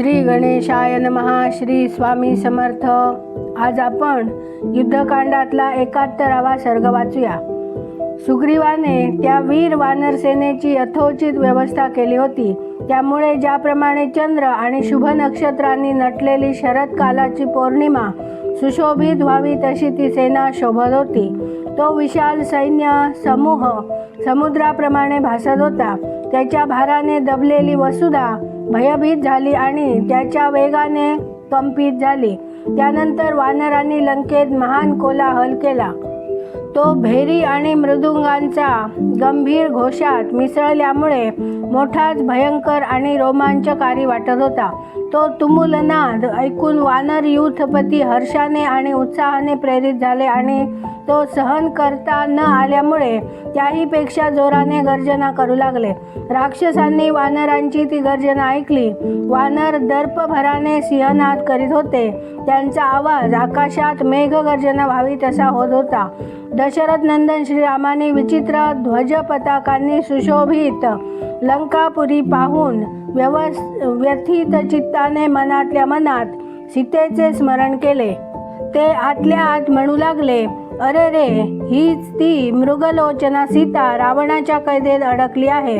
श्री गणेशाय नमहा श्री स्वामी समर्थ. आज आपण युद्धकांडातला एकाहत्तरावा सर्ग वाचूया. सुग्रीवाने त्या वीर वानर सेनेची यथोचित व्यवस्था केली होती. त्यामुळे ज्याप्रमाणे चंद्र आणि शुभ नक्षत्रांनी नटलेली शरदकालाची पौर्णिमा सुशोभित व्हावी तशी ती सेना शोभत होती. तो विशाल सैन्य समूह समुद्राप्रमाणे भासत होता. त्याच्या भाराने दबलेली वसुधा भयभीत झाली आणि त्याच्या वेगाने कंपित झाली. त्यानंतर वानरांनी लंकेत महान कोलाहल केला. तो भेरी आणि मृदुंगांचा गंभीर घोषात मिसळल्यामुळे मोठाच भयंकर आणि रोमांचकारी वाटत होता. तो तुमुलनाद ऐकून वानर युथपती हर्षाने आणि उत्साहाने प्रेरित झाले आणि तो सहन करता न आल्यामुळे त्याहीपेक्षा जोराने गर्जना करू लागले. राक्षसांनी वानरांची ती गर्जना ऐकली. वानर दर्पभराने सिंहनाद करीत होते. त्यांचा आवाज आकाशात मेघगर्जना व्हावी तसा होत होता. दशरथ नंदन श्रीरामाने विचित्र ध्वज पताकांनी सुशोभित लंकापुरी पाहून व्यवस् व्यथित चित्ताने मनातल्या मनात सीतेचे स्मरण केले. ते आतल्या आत म्हणू लागले अरे रे हीच ती मृगलोचना सीता रावणाच्या कैदेत अडकली आहे.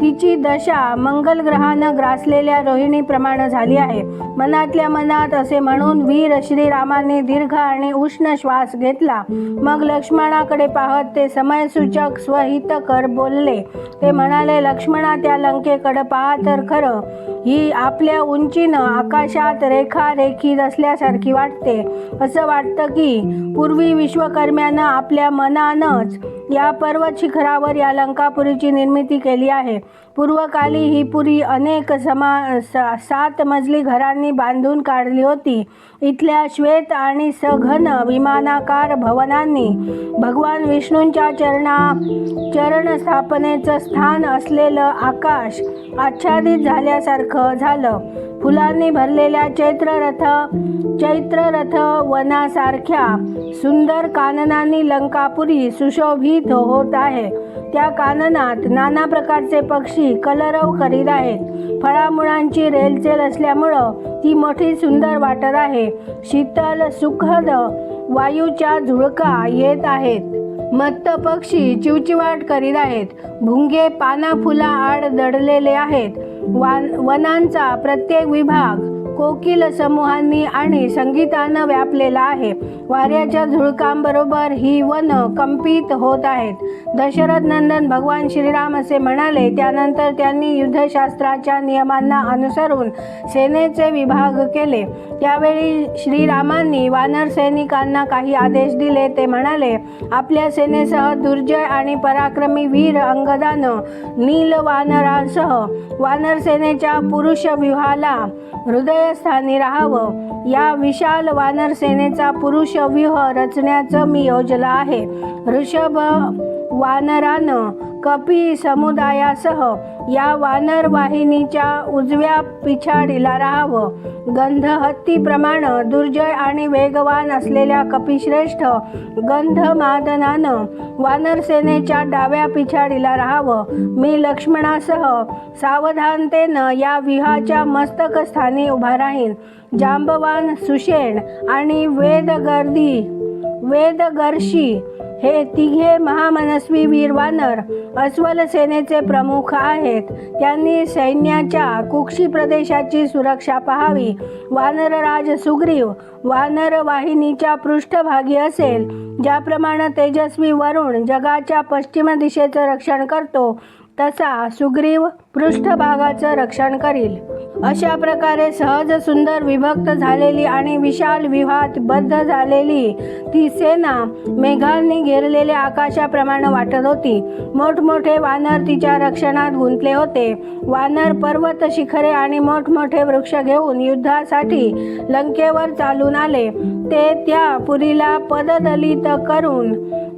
तिची दशा मंगल ग्रहानं ग्रासलेल्या रोहिणीप्रमाणे झाली आहे. मनातल्या मनात असे म्हणून वीर श्रीरामाने दीर्घ आणि उष्ण श्वास घेतला. मग लक्ष्मणाकडे पाहत ते समयसूचक स्वहितकर बोलले. ते म्हणाले लक्ष्मणा त्या लंकेकडे पहा तर खरं. ही आपल्या उंचीनं आकाशात रेखा रेखीत असल्यासारखी वाटते. असं वाटतं की पूर्वी विश्वकर्म्यानं आपल्या मनानंच या पर्वत शिखरावर या लंकापुरीची निर्मिती केली आहे. पूर्वकाली ही पुरी अनेक समा सा सात मजली घरांनी बांधून काढली होती. इथल्या श्वेत आणि सघन विमानाकार भवनांनी भगवान विष्णूंच्या चरणा चरण स्थापनेचं स्थान असलेलं आकाश आच्छादित झाल्यासारखं झालं. फुलांनी भरलेल्या चैत्ररथ चैत्ररथ वनासारख्या सुंदर काननांनी लंकापुरी सुशोभित होत आहे. त्या काननात नाना प्रकारचे पक्षी कलरव करीत आहेत. फळामुळांची रेलचेल असल्यामुळं ती मोठी सुंदर वाटत आहे. शीतल सुखद वायूच्या झुळका येत आहेत. मत्त पक्षी चिवचिवाट करीत आहेत. भुंगे पाना फुला आड दडलेले आहेत. वान वनांचा प्रत्येक विभाग कोकिल समूहांनी आणि संगीतानं व्यापलेला आहे. वाऱ्याच्या झुळकांबरोबर ही वन कंपित होत आहेत. दशरथ नंदन भगवान श्रीराम असे म्हणाले त्यानंतर त्यांनी युद्धशास्त्राच्या नियमांना अनुसरून सेनेचे विभाग केले. त्यावेळी श्रीरामांनी वानर सैनिकांना काही आदेश दिले ते म्हणाले आपल्या सेनेसह दुर्जय आणि पराक्रमी वीर अंगदानं नील वानरांसह वानर सेनेच्या पुरुष व्यूहाला हृदयस्थानी राहावं. या विशाल वानर सेनेचा पुरुष व्यूह रचण्याचं मी योजलं आहे. ऋषभ वानरानं कपी समुदायासह या वानर वाहिनीच्या उजव्या पिछाडीला राहावं. गंधहत्तीप्रमाणे दुर्जय आणि वेगवान असलेल्या कपिश्रेष्ठ गंधमादनानं मादनानं वानरसेनेच्या डाव्या पिछाडीला राहावं. मी लक्ष्मणासह सावधानतेनं या विहाच्या मस्तकस्थानी उभा राहीन. जांबवान सुषेण आणि वेदगर्दी वेदगर्शी हे तिघे महामनस्वी वीर वानर अस्वल सेनेचे प्रमुख आहेत. त्यांनी सैन्याच्या कुक्षी प्रदेशाची सुरक्षा पाहावी. वानरराज सुग्रीव वानर वाहिनीच्या पृष्ठभागी असेल. ज्याप्रमाणे तेजस्वी वरुण जगाच्या पश्चिम दिशेचं रक्षण करतो तसा सुग्रीव पृष्ठभागाचं रक्षण करील. अशा प्रकारे सहज सुंदर विभक्त झालेली आणि विशाल विवाहात बद्ध झालेली ती सेना मेघांनी घेरलेल्या आकाशाप्रमाणे वाटत होती. मोठमोठे वानर तिच्या रक्षणात गुंतले होते. वानर पर्वत शिखरे आणि मोठमोठे वृक्ष घेऊन युद्धासाठी लंकेवर चालून आले. ते त्या पुरीला पददलित करून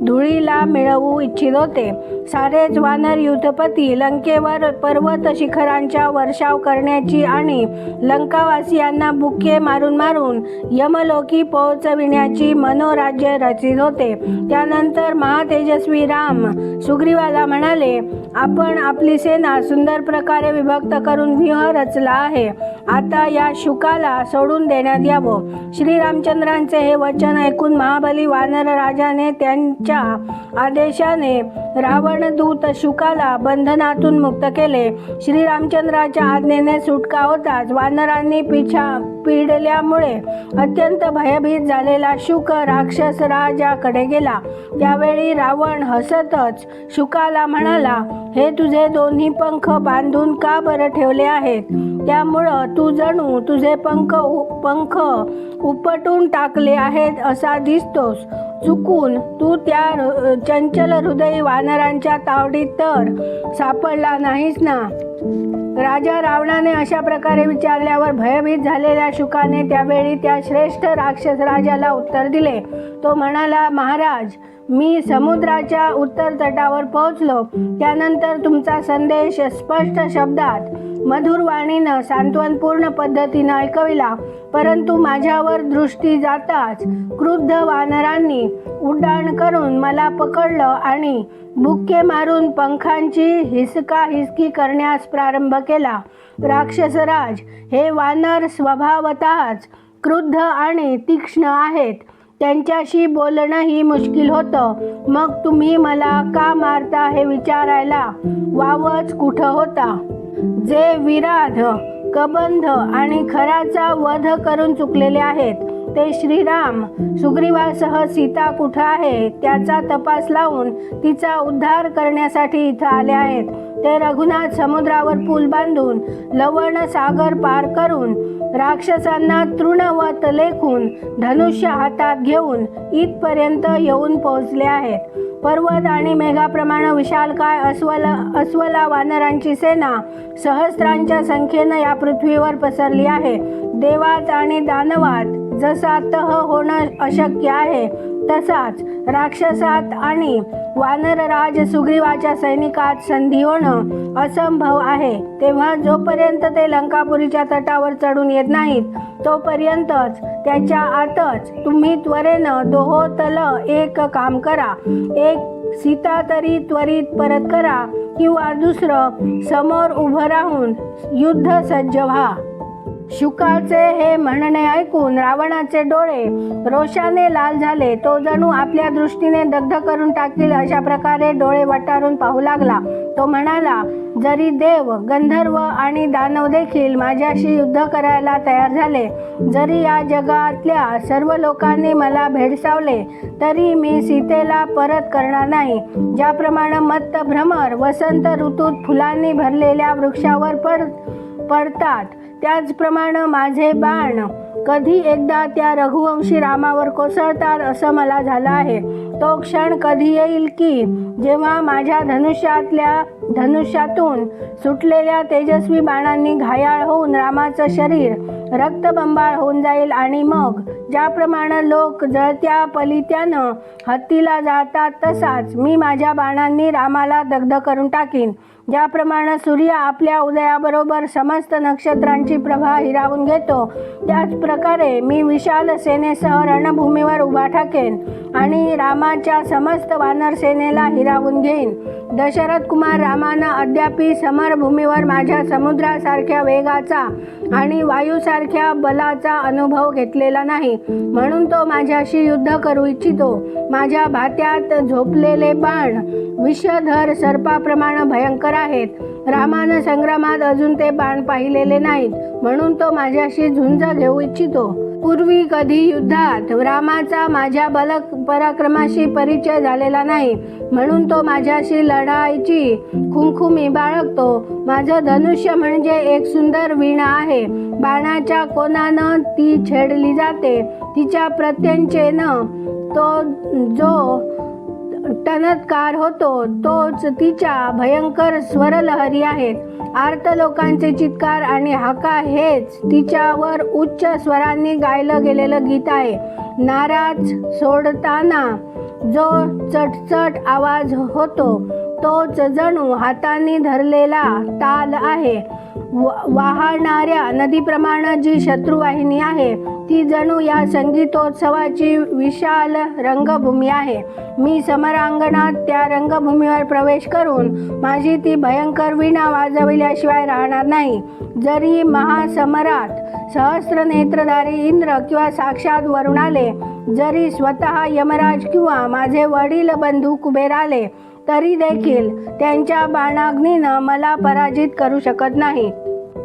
धुळीला मिळवू इच्छित होते. सारेच वानर युद्धपती लंकेवर पर्वत शिखरांच्या वर्षाव करण्याची आणि लंकावासियांना बुक्के मारून मारून यमलोकी पोहोचविण्याची मनोराज्य रचित होते. त्यानंतर महातेजस्वी राम सुग्रीवाला म्हणाले आपण आपली सेना सुंदर प्रकारे विभक्त करून व्यूह रचला आहे. आता या शुकाला सोडून देण्यात यावं. श्रीरामचंद्रांचे हे वचन ऐकून महाबली वानर राजाने त्यांच्या आदेशाने रावणदूत शुकाला बंधनातून मुक्त केले. श्रीरामचंद्राच्या आज्ञेने सुटका होताच वानरांनी पिछा पिडल्यामुळे अत्यंत भयभीत झालेला शुक राक्षस राजाकडे गेला. त्यावेळी रावण हसतच शुकाला म्हणाला हे तुझे दोन्ही पंख बांधून का बरं ठेवले आहेत? त्यामुळं तू जणू तुझे पंख उ- पंख उपटून टाकले आहेत असा दिसतोस. चुकून तू त्या चंचल हृदयी वानरांच्या तावडीत तर सापडला नाहीस ना? राजा रावणाने अशा प्रकारे विचारल्यावर भयभीत झालेल्या शुकाने त्यावेळी त्या श्रेष्ठ राक्षस राजाला उत्तर दिले. तो म्हणाला महाराज मी समुद्राच्या उत्तर तटावर पोहोचलो. त्यानंतर तुमचा संदेश स्पष्ट शब्दात मधुर वाणीनं सांत्वनपूर्ण पद्धतीनं ऐकविला परंतु माझ्यावर दृष्टी जाताच क्रुद्ध वानरांनी उड्डाण करून मला पकडलं आणि बुक्के मारून पंखांची हिसका हिसकी करण्यास प्रारंभ केला. राक्षसराज हे वानर स्वभावतःच क्रुद्ध आणि तीक्ष्ण आहेत. त्यांच्याशी बोलणंही मुश्किल होतं. मग तुम्ही मला का मारता हे विचारायला वावच कुठं होता? जे विराध कबंध आणि खराचा वध करून चुकलेले आहेत ते श्रीराम सुग्रीवासह सीता कुठं आहे त्याचा तपास लावून तिचा उद्धार करण्यासाठी इथं आले आहेत. ते रघुनाथ समुद्रावर पूल बांधून लवण सागर पार करून राक्षसांना तृणवत लेखून धनुष्य हातात घेऊन इथपर्यंत येऊन पोहोचले आहेत. पर्वत आणि मेघाप्रमाणे विशालकाय अस्वल अस्वला वानरांची सेना सहस्रांच्या संख्येनं या पृथ्वीवर पसरली आहे. देवात आणि दानवात जसा तह होणं अशक्य आहे तसाच राक्षसात आणि वानरराज सुग्रीवाच्या सैनिकात संधी होणं असंभव आहे. तेव्हा जोपर्यंत ते लंकापुरीच्या तटावर चढून येत नाहीत तोपर्यंतच त्याच्या आतच तुम्ही त्वरेनं दोहोतल एक काम करा. एक सीता तरी त्वरित परत करा किंवा दुसरं समोर उभं राहून युद्ध सज्ज व्हा. शुकाचे हे म्हणणे ऐकून रावणाचे डोळे रोषाने लाल झाले. तो जणू आपल्या दृष्टीने दग्ध करून टाकतील अशा प्रकारे डोळे वटारून पाहू लागला. तो म्हणाला जरी देव गंधर्व आणि दानव देखील माझ्याशी युद्ध करायला तयार झाले. जरी या जगातल्या सर्व लोकांनी मला भेडसावले तरी मी सीतेला परत करणार नाही. ज्याप्रमाणे मत्त भ्रमर वसंत ऋतूत फुलांनी भरलेल्या वृक्षावर पड पडतात. त्याचप्रमाणे माझे बाण कधी एकदा त्या रघुवंशी रामावर कोसळतात असं मला झालं आहे. तो क्षण कधी येईल की? जेव्हा माझ्या धनुष्यातल्या धनुष्यातून सुटलेल्या तेजस्वी बाणांनी घायाळ होऊन रामाचं शरीर रक्तबंबाळ होऊन जाईल आणि मग ज्याप्रमाणे लोक जळत्या पलित्यानं हत्तीला जाळतात तसाच मी माझ्या बाणांनी रामाला दग्ध करून टाकीन. ज्याप्रमाणे सूर्य आपल्या उदयाबरोबर समस्त नक्षत्रांची प्रभा हिरावून घेतो त्याच प्रकारे मी विशाल सेनेसह रणभूमीवर उभा ठाकेन आणि रामा रामाच्या समस्त वानर सेनेला हिरावून घेईन. दशरथ कुमार रामानं अद्यापी समरभूमीवर माझ्या समुद्रासारख्या वेगाचा आणि वायूसारख्या बलाचा अनुभव घेतलेला नाही. म्हणून तो माझ्याशी युद्ध करू इच्छितो. माझ्या भात्यात झोपलेले बाण विषधर सर्पाप्रमाणे भयंकर आहेत. रामानं संग्रामात अजून ते बाण पाहिलेले नाहीत. म्हणून तो माझ्याशी झुंज घेऊ इच्छितो. पूर्वी कधी युद्धात रामाचा माझ्या बल पराक्रमाशी परिचय झालेला नाही म्हणून तो माझ्याशी लढायची खुमखुमी बाळगतो माझं धनुष्य म्हणजे एक सुंदर वीणा आहे. बाणाच्या कोणानं ती छेडली जाते. तिच्या प्रत्यंचेनं तो जो टनत्कार होतो तोच तिच्या भयंकर स्वरलहरी आहेत. आर्त लोकांचे चित्कार आणि हाका हेच तिच्यावर उच्च स्वरांनी गायलं गेलेलं गीत आहे. नाराज सोडताना जो चटचट आवाज होतो तोच जणू हाताने धरलेला ताल आहे. व- वाहणाऱ्या नदीप्रमाणे जी शत्रुवाहिनी आहे ती जणू या संगीतोत्सवाची विशाल रंगभूमी आहे. मी समरांगणात त्या रंगभूमीवर प्रवेश करून माझी ती भयंकर वीणा वाजविल्याशिवाय राहणार नाही. जरी महासमरात सहस्र नेत्रधारी इंद्र किंवा साक्षात वरुण आले जरी स्वतः यमराज किंवा माझे वडील बंधू कुबेर आले तरी देखील त्यांच्या बाणाग्नीनं मला पराजित करू शकत नाही.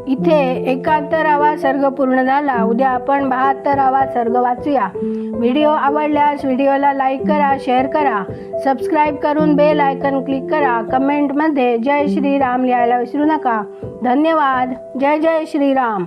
इथे एकाहत्तरावा सर्ग पूर्ण झाला. उद्या आपण बहात्तरावा सर्ग वाचूया. व्हिडिओ आवडल्यास व्हिडिओला लाईक करा शेअर करा. सबस्क्राईब करून बेल आयकन क्लिक करा. कमेंटमध्ये जय श्रीराम लिहायला विसरू नका. धन्यवाद. जय जय श्रीराम.